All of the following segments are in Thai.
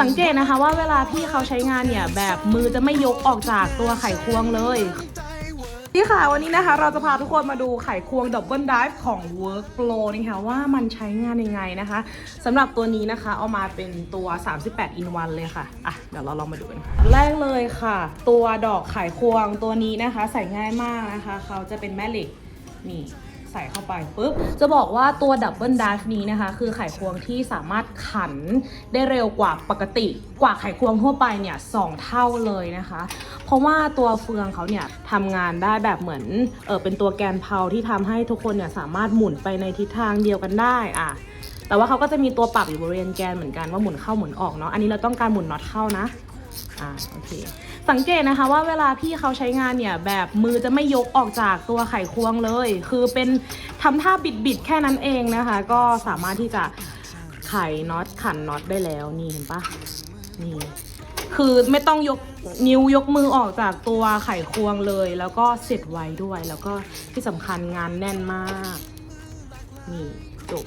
สังเกตนะคะว่าเวลาพี่เขาใช้งานเนี่ย แบบมือจะไม่ยกออกจากตัวไขควงเลยนี่ค่ะวันนี้นะคะเราจะพาทุกคนมาดูไขควงดับเบิลดิฟของ Work Pro นะคะว่ามันใช้งานยังไงนะคะสำหรับตัวนี้นะคะเอามาเป็นตัว 38 in 1เลยค่ะ อะ เดี๋ยวเราลองมาดูกันค่ะ แรกเลยค่ะ ตัวดอกไขควงตัวนี้นะคะ ใส่ง่ายมากนะคะ เขาจะเป็นแม่เหล็กนี่ ใส่เข้าไปปุ๊บ จะบอกว่าตัวดับเบิลดิฟนี้นะคะ คือไขควงที่สามารถขันได้เร็วกว่าปกติ กว่าไขควงทั่วไปเนี่ยสองเท่าเลยนะคะ เพราะว่าตัวเฟืองเขาเนี่ยทำงานได้แบบเหมือนเออเป็นตัวแกนเพาที่ทำให้ทุกคนเนี่ยสามารถหมุนไปในทิศทางเดียวกันได้อะแต่ว่าเขาก็จะมีตัวปรับอยู่บริเวณแกนเหมือนกันว่าหมุนเข้าหมุนออกเนาะอันนี้เราต้องการหมุนน็อตเข้านะ อ่าโอเคสังเกตนะคะว่าเวลาพี่เขาใช้งานเนี่ยแบบมือจะไม่ยกออกจากตัวไขควงเลย คือเป็นทำท่าบิดๆแค่นั้นเองนะคะ ก็สามารถที่จะไขน็อตขันน็อตได้แล้วนี่เห็นปะนี่คือไม่ต้องยกนิ้วยกมือออกจากตัวไขควงเลย แล้วก็เสร็จไวด้วย แล้วก็ที่สำคัญงานแน่นมากนี่จบ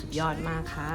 สุดยอดมากค่ะ